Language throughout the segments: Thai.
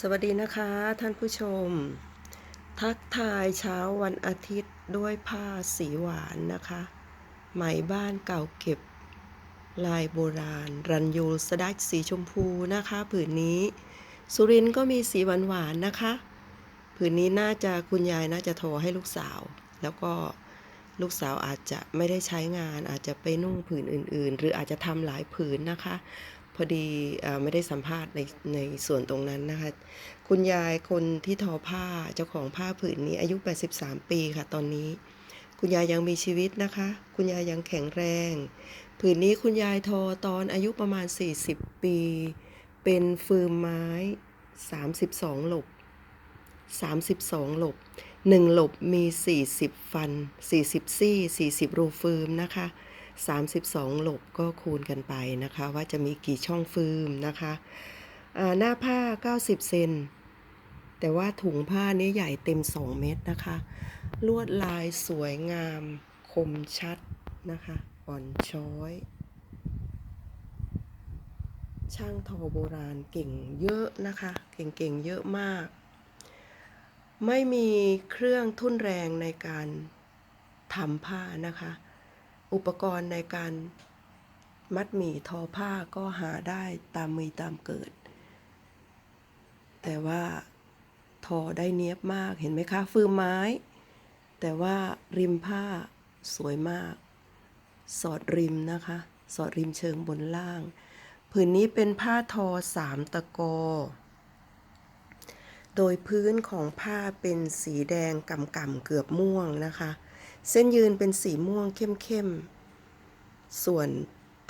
สวัสดีนะคะท่านผู้ชม ทักทายเช้าวันอาทิตย์ด้วยผ้าสีหวานนะคะ ไหมบ้านเก่าเก็บ ลายโบราณ รันยูสดักสีชมพูนะคะผืนนี้ สุรินทร์ก็มีสีหวานหวานนะคะ ผืนนี้น่าจะคุณยายน่าจะโทรให้ลูกสาว แล้วก็ลูกสาวอาจจะไม่ได้ใช้งาน อาจจะไปนุ่งผืนอื่น ๆ หรืออาจจะทำหลายผืนนะคะ พอดีเอ่อไม่ได้สัมภาษณ์ในในส่วนตรงนั้นนะคะ คุณยายคนที่ทอผ้าเจ้าของผ้าผืนนี้อายุ 83 ปีค่ะตอนนี้ คุณยายยังมีชีวิตนะคะ คุณยายยังแข็งแรง ผืนนี้คุณยายทอตอนอายุประมาณ 40 ปี เป็นฟืมไม้ 32 หลบ 32 หลบ 1 หลบมี 40 ฟัน 40 ซี่ 40 รูฟืมนะคะ 32 หลบก็คูณกันไปนะคะ ว่าจะมีกี่ช่องฟืมนะคะหน้าผ้า 90 เซนแต่ว่าถุงผ้านี้ใหญ่เต็ม 2 เมตรนะคะ ลวดลายสวยงามคมชัดนะคะ อ่อนช้อย ช่างทอโบราณเก่งเยอะนะคะ เก่งๆเยอะมาก ไม่มีเครื่องทุ่นแรงในการทำผ้านะคะ อุปกรณ์ในการมัดหมี่ทอผ้าก็หาได้ตามมีตามเกิด แต่ว่าทอได้เนียบมากเห็นไหมคะฟืมไม้ แต่ว่าริมผ้าสวยมาก สอดริมนะคะ สอดริมเชิงบนล่าง ผืนนี้เป็นผ้าทอสามตะกอ โดยพื้นของผ้าเป็นสีแดงกำกำเกือบม่วงนะคะ เส้นยืนเป็นสีม่วงเข้มๆ ส่วน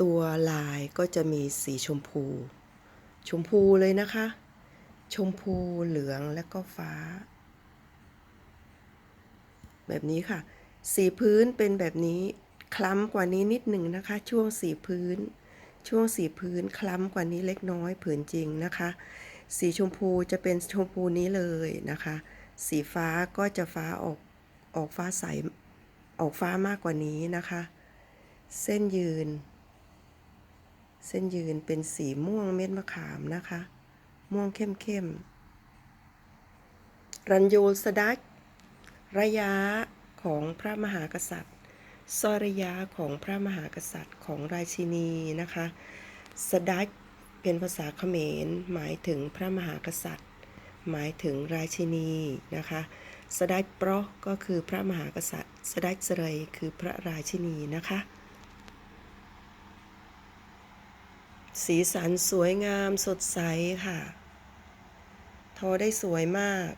ตัวลายก็จะมีสีชมพู ชมพูเลยนะคะ ชมพูเหลืองและก็ฟ้า แบบนี้ค่ะ สีพื้นเป็นแบบนี้คล้ำกว่านี้นิดหนึ่งนะคะ ช่วงสีพื้น ช่วงสีพื้นคล้ำกว่านี้เล็กน้อยผืนจริงนะคะ สีชมพูจะเป็นชมพูนี้เลยนะคะ สีฟ้าก็จะฟ้าออกออกฟ้าใส ออกฟ้ามากกว่านี้นะคะ เส้นยืน เส้นยืนเป็นสีม่วงเม็ดมะขามนะคะ ม่วงเข้มเข้มๆรันยูสดักระยะของพระมหากษัตริย์สระยะของพระมหากษัตริย์ของราชินีนะคะ สดักเป็นภาษาเขมร หมายถึงพระมหากษัตริย์ หมายถึงราชินีนะคะ สดักเปราะก็คือพระมหากษัตริย์ สดักเสรยคือพระราชินีนะคะ สีสันสวยงามสดใสค่ะ ทอได้สวยมาก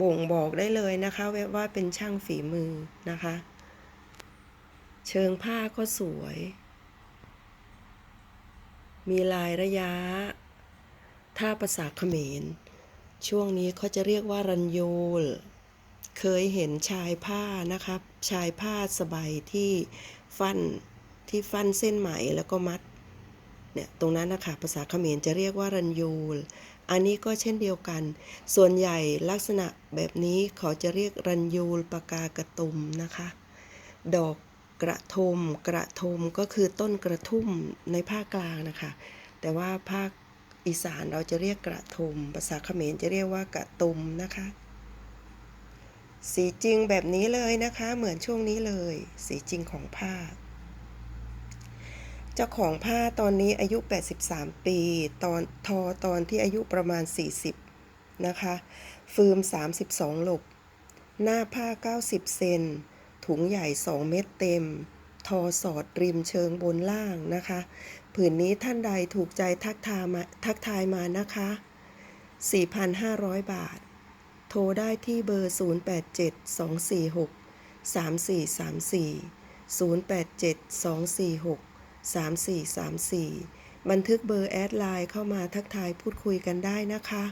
บ่งบอกได้เลยนะคะว่าเป็นช่างฝีมือนะคะ เชิงผ้าก็สวย มีลายระยะถ้าภาษาเขมร ช่วงนี้เขาจะเรียกว่ารันโยลเคยเห็นชายผ้านะครับ ชายผ้าสบายที่ฟันที่ฟันเส้นไหมแล้วก็มัด เนี่ยตรงนั้นนะคะภาษาเขมรจะเรียกว่ารันยูล อันนี้ก็เช่นเดียวกัน ส่วนใหญ่ลักษณะแบบนี้เขาจะเรียกรันยูลปากากระตุมนะคะ ดอกกระทม กระทมก็คือต้นกระทุ่มในภาคกลางนะคะ แต่ว่าภาค อีสานเราจะเรียกกระทมภาษาเขมรจะเรียกว่ากระตุมนะคะ สีจริงแบบนี้เลยนะคะ เหมือนช่วงนี้เลย สีจริงของผ้า เจ้าของผ้าตอนนี้อายุ 83 ปี ตอนทอตอนที่อายุประมาณ 40 นะคะ ฟืม 32 หลบ หน้าผ้า 90 เซน ถุงใหญ่ 2 เม็ดเต็ม ทอสอดริมเชิงบนล่างนะคะ ผืนนี้ท่านใดถูกใจทักทายมาทักทายมานะคะ 4,500 บาท โทรได้ที่เบอร์ 0872463434 0872463434 บันทึกเบอร์แอดไลน์เข้ามาทักทายพูดคุยกันได้นะคะ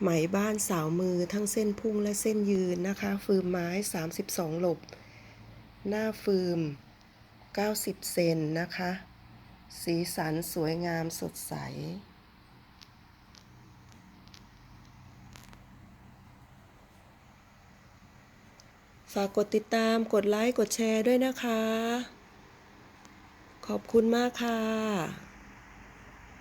ไหมบ้านสาวมือทั้งเส้นพุ่งและเส้นยืนนะคะ ฟืมไม้ 32 หลบ หน้าฟืม 90 เซนนะคะ สีสันสวยงามสดใส ฝากกดติดตามกดไลค์ กดแชร์ด้วยนะคะ ขอบคุณมากค่ะ